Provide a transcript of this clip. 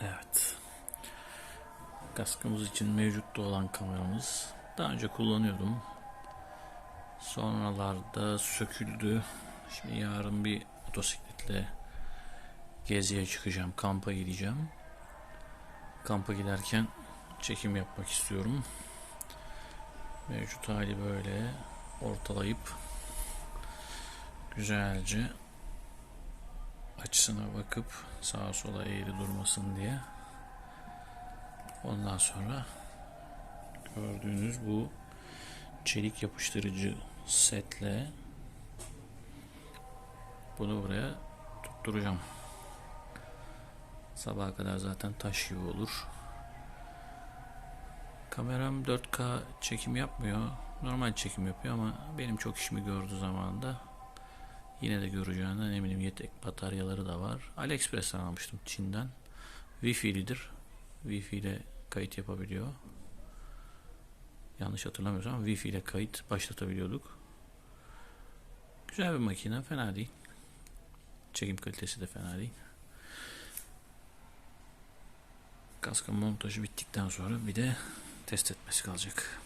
Evet. Kaskımız için mevcutta olan kameramız. Daha önce kullanıyordum. Sonralarda söküldü. Şimdi yarın bir motosikletle geziye çıkacağım. Kampa gideceğim. Kampa giderken çekim yapmak istiyorum. Mevcut hali böyle ortalayıp güzelce açısına bakıp sağa sola eğri durmasın diye. Ondan sonra gördüğünüz bu çelik yapıştırıcı setle bunu buraya tutturacağım. Sabaha kadar zaten taş gibi olur. Kameram 4K çekim yapmıyor. Normal çekim yapıyor ama benim çok işimi gördü zamanında. Yine de göreceğinden eminim yedek bataryaları da var. AliExpress'ten almıştım Çin'den. Wi-Fi'lidir. Wi-Fi ile kayıt yapabiliyor. Yanlış hatırlamıyorsam Wi-Fi ile kayıt başlatabiliyorduk. Güzel bir makine, fena değil. Çekim kalitesi de fena değil. Kaskın montajı bittikten sonra bir de test etmesi kalacak.